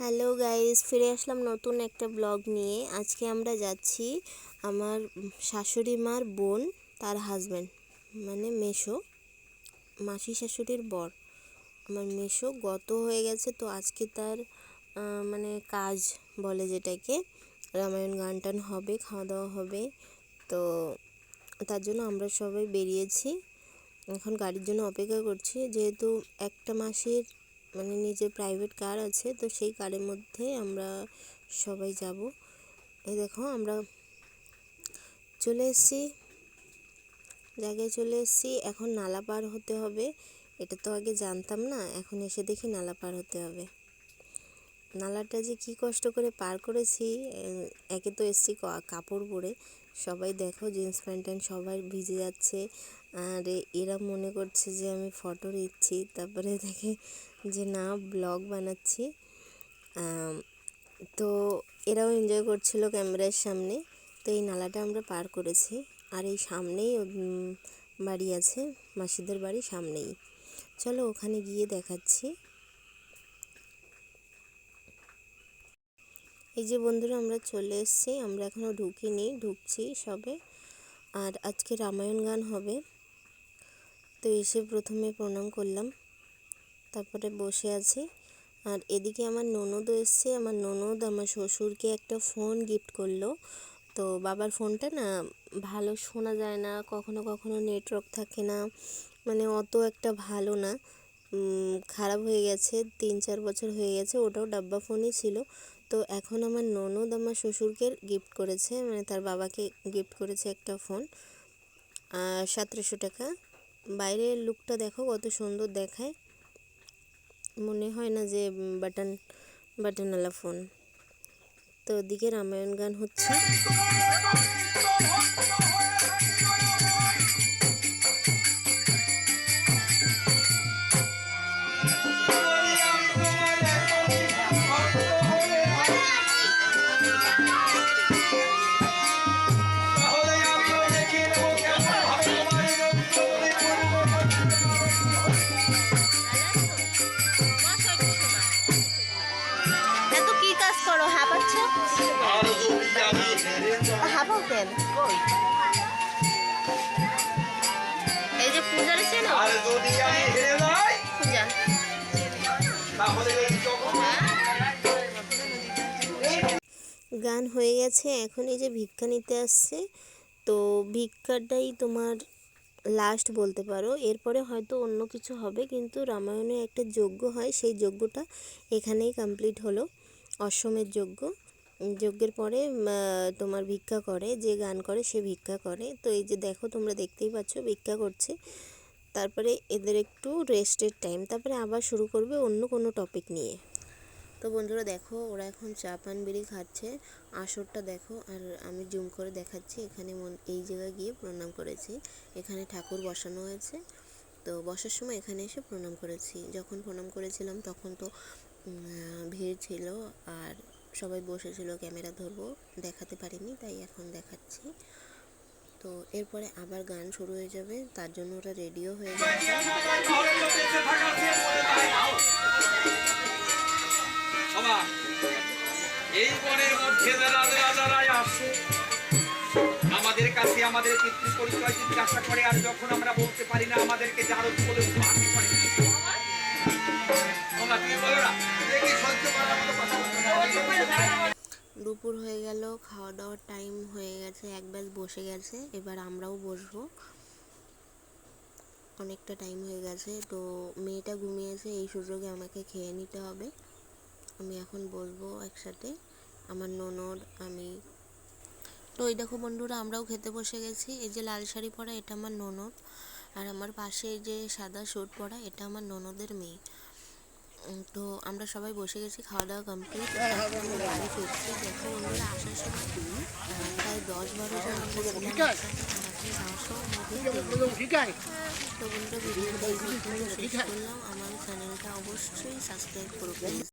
Hello guys, ফিরে আসলাম নতুন একটা ব্লগ নিয়ে। আজকে আমরা যাচ্ছি আমার শাশুড়ি মার বোন, তার হাজব্যান্ড মানে মেশো মাসি শাশুড়ির বর। আমার মেশো গত হয়ে গেছে তো আজকে তার মানে কাজ বলে যেটাকে, রামায়ণ গান টান হবে খাওয়া দাওয়া হবে। তো তার জন্য আমরা সবাই বেরিয়েছি। এখন গাড়ির জন্য অপেক্ষা করছি, যেহেতু একটা মাসের মানে নিজের প্রাইভেট কার আছে, তো সেই কারের মধ্যে আমরা সবাই যাব। এই দেখো, আমরা চলে এসেছি, জায়গায় চলে এসেছি। এখন নালা পার হতে হবে, এটা তো আগে জানতাম না, এখন এসে দেখি নালা পার হতে হবে। নালাটা যে কি কষ্ট করে পার করেছি একে তো এসছি কাপড় পরে। সবাই দেখো জিন্স প্যান্ট ট্যান্ট সবাই ভিজে যাচ্ছে। আর এরা মনে করছে যে আমি ফটো নিচ্ছি। তারপরে দেখে যে না ব্লগ বানাচ্ছি। তো এরাও এনজয় করছিল ক্যামেরার সামনে। তো এই নালাটা আমরা পার করেছি। আর এই সামনেই বাড়ি আছে। মাসিদের বাড়ি সামনেই। চলো ওখানে গিয়ে দেখাচ্ছি। এই যে বন্ধুরা, আমরা চলে এসেছি। আমরা এখনও ঢুকিনি, ঢুকছি সবে। আর আজকে রামায়ণ গান হবে। তো এসে প্রথমে প্রণাম করলাম। তারপরে বসে আছি। আর এদিকে আমার ননদও এসছে। আমার ননদ আমার শ্বশুরকে একটা ফোন গিফট করল। তো বাবার ফোনটা না ভালো শোনা যায় না, কখনো কখনো নেটওয়ার্ক থাকে না। মানে অত একটা ভালো না। খারাপ হয়ে গেছে, তিন চার বছর হয়ে গেছে, ওটাও ডাব্বা ফোনই ছিল। তো এখন আমার ননদ আমার শ্বশুরকে গিফট করেছে। মানে তার বাবাকে গিফট করেছে একটা ফোন সতেরোশো টাকা। বাইরের লুকটা দেখো কত সুন্দর দেখায়। মনে হয় না যে বাটন, বাটনওয়ালা ফোন তো ওদিকে রামায়ণ গান হচ্ছে। কাজ করো হাঁপাচ্ছ হাঁপাও কেন এই যে পূজার চেন আর যদি আমি হেরে যাই পূজা। তাহলে গান হয়ে গেছে এখন এই যে ভিক্ষা নিতে আসছে। তো ভিক্ষাটাই তোমার লাস্ট বলতে পারো। এরপরে হয়তো অন্য কিছু হবে কিন্তু রামায়ণে একটা যজ্ঞ হয় সেই যজ্ঞটা এখানেই কমপ্লিট হলো। অশ্বমের যজ্ঞ। যজ্ঞের পরে তোমার ভিক্ষা করে, যে গান করে সে ভিক্ষা করে। তো এই যে দেখো, তোমরা দেখতেই পাচ্ছ ভিক্ষা করছে। তারপরে এদের একটু রেস্টের টাইম। তারপরে আবার শুরু করবে অন্য কোনো টপিক নিয়ে। তো বন্ধুরা দেখো, ওরা এখন চা পান বিড়ি খাচ্ছে। আসরটা দেখো, আর আমি জুম করে দেখাচ্ছি। এখানে এই জায়গায় গিয়ে প্রণাম করেছি। এখানে ঠাকুর বসানো হয়েছে। তো বসার সময় এখানে এসে প্রণাম করেছি। যখন প্রণাম করেছিলাম, তখন তো ভিড় ছিল আর সবাই বসেছিল, ক্যামেরা ধরবো, দেখাতে পারিনি, তাই এখন দেখাচ্ছি। তো এরপরে আবার গান শুরু হয়ে যাবে, তার জন্য ওরা রেডিও হয়ে আমাদের কাছে আমাদের পিতৃ পরিচয় জিজ্ঞাসা করে, আর যখন আমরা বলতে পারি না আমাদেরকে জারদ বলে করে। দুপুর হয়ে গেল খাওয়া দাওয়ার টাইম হয়ে গেছে, এক ব্যাচ বসে গেছে, এবার আমরাও বসবো। অনেকটা টাইম হয়ে গেছে, তো মেয়েটা ঘুমিয়েছে, এই সুযোগে আমাকে খেয়ে নিতে হবে। আমি এখন বলব একসাথে, আমার ননদ, আমি। তো এই দেখো বন্ধুরা, আমরাও খেতে বসে গেছি। এই যে লাল শাড়ি পরা, এটা আমার ননদ। আর আমার পাশে যে সাদা স্যুট পরা, এটা আমার ননদের মেয়ে। তো আমরা সবাই বসে গেছি খাওয়া দাওয়া কমপ্লিট বাড়ি ফিরছি দেখো আমরা আসার সময় প্রায় দশ বারো জন। তো বন্ধুরা ভিডিওটা শেষ করলাম। আমার চ্যানেলটা অবশ্যই সাবস্ক্রাইব করো প্লিজ